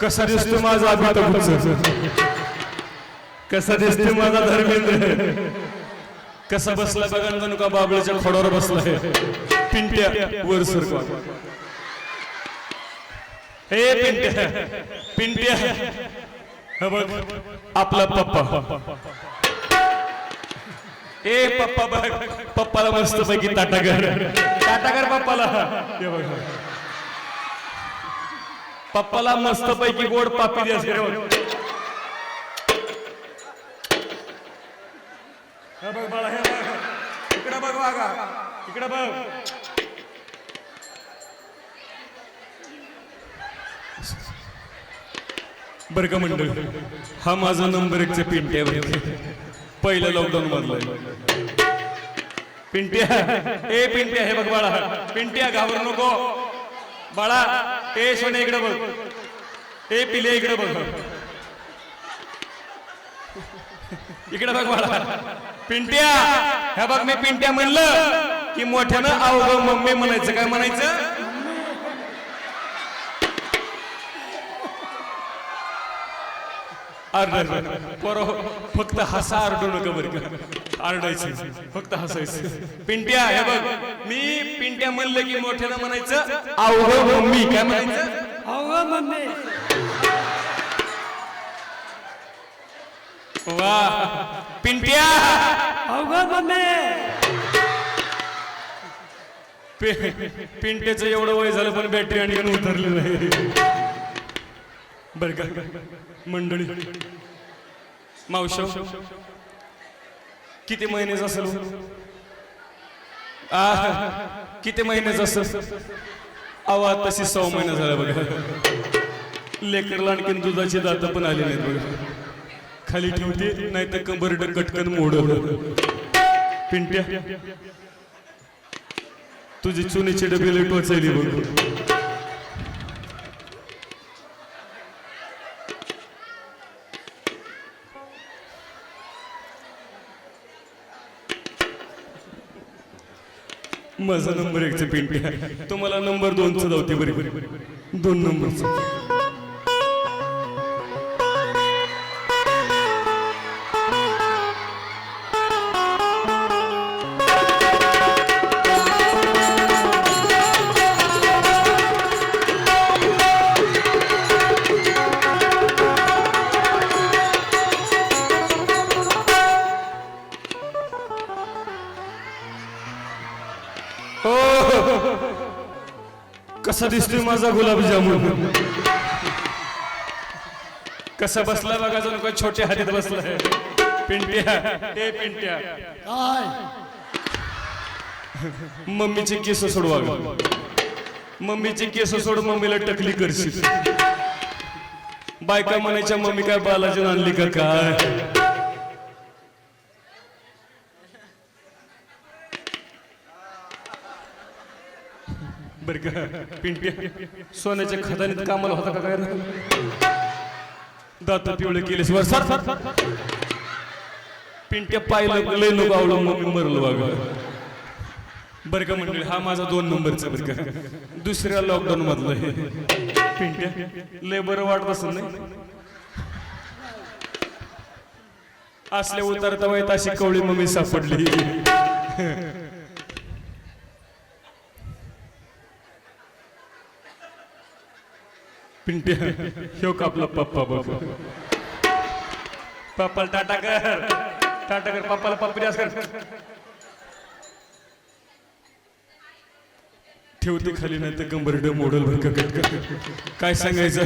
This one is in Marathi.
कसा दिसतो माझा कसा दिसतो माझा धर्मेंद्र? कसा बसला बघा जणू का बाबळीच्या खोडावर बसलाय. पिंट्या वर सरकवा. हे पिंट्या पिंट्या. आपला पप्पा. ए पप्पा बघ पप्पाला मस्त पैकी ताटागर ताटागर पप्पाला बघ. पप्पाला मस्त पैकी गोड पापी द्या बघ बाळा हे इकडे बघ वागा इकडे बघ. बर का मंडळ हा माझा नंबर एकचा पिंट्या बरं पहिल्या लॉकडाऊन मधला पिंट्या ए पिंट्या हे बघ बाळा. पिंट्या घाबरू नको. बाळा ते सोने इकडे बघ. ते पिले इकडे बघ. इकडे बघ बाळा. पिंट्या हे बघ मी पिंट्या म्हणलं की मोठ्यानं अवघ मम्मी म्हणायचं. काय म्हणायचं? आरडर पोरो फक्त हसा आरडू नका बरं का. आरडायचं. फक्त हसायचं. पिंट्या हे बघ मी पिंट्या म्हणलं की मोठ्यानं म्हणायचं अवघ मम्मी. काय म्हणायचं? अहो मम्मी. वा. पिंट्या. अहो मम्मी. पिंट्याचं एवढं वय झालं पण बॅटरी आणखी उतरली नाही. बर का मंडळी. मावश किती महिन्याचं असेल आ, किती महिन्याचं असेल आवा तशी सहा महिना झाला बघा. लेकरला आणखीन दुधाची दात पण आली नाहीत बघा. खाली ठेवते नाही तर कंबरड कटकन मोड पिंट्या. तुझी चुनीची डबी लई टोचायली बघ. माझा नंबर एकचं पिंटी तो तुम्हाला नंबर दोनचा जाऊते बरी. दोन नंबरचं कसा दिसतोय माझा गुलाबजामुन कसा बसला बघा जणू का छोट्या हातीत बसलाय? पिंट्या ए पिंट्या. काय? मम्मीचे केस सोडवा. मम्मीचे केस सोड मम्मीला टकली करशील. बायका म्हणायच्या मम्मी काय बालाजी आणली का काय? बर का पिंट्या सोन्याच्या खदानीत कामाला होता का काय? दात पिवळे केले सर सर सर पिंट्या पाहिलं लय लोक आवडून मम्मी मरलो बाबा. बरं का मंडळी हा माझा दोन नंबरचा बरं का दुसऱ्या लॉकडाऊन मधला आहे पिंट्या लय बरं वाटत असं नाही? असले उतरता वयात अशी कवळी मम्मी सापडली. पिंट्या. ह्यो का आपला पप्पा बाबा पप्पाला टाटा कर. टाटा कर पप्पाला पप्पी कर. ठेवते खाली नाही तर कंबरड मोडल भर काय सांगायचं?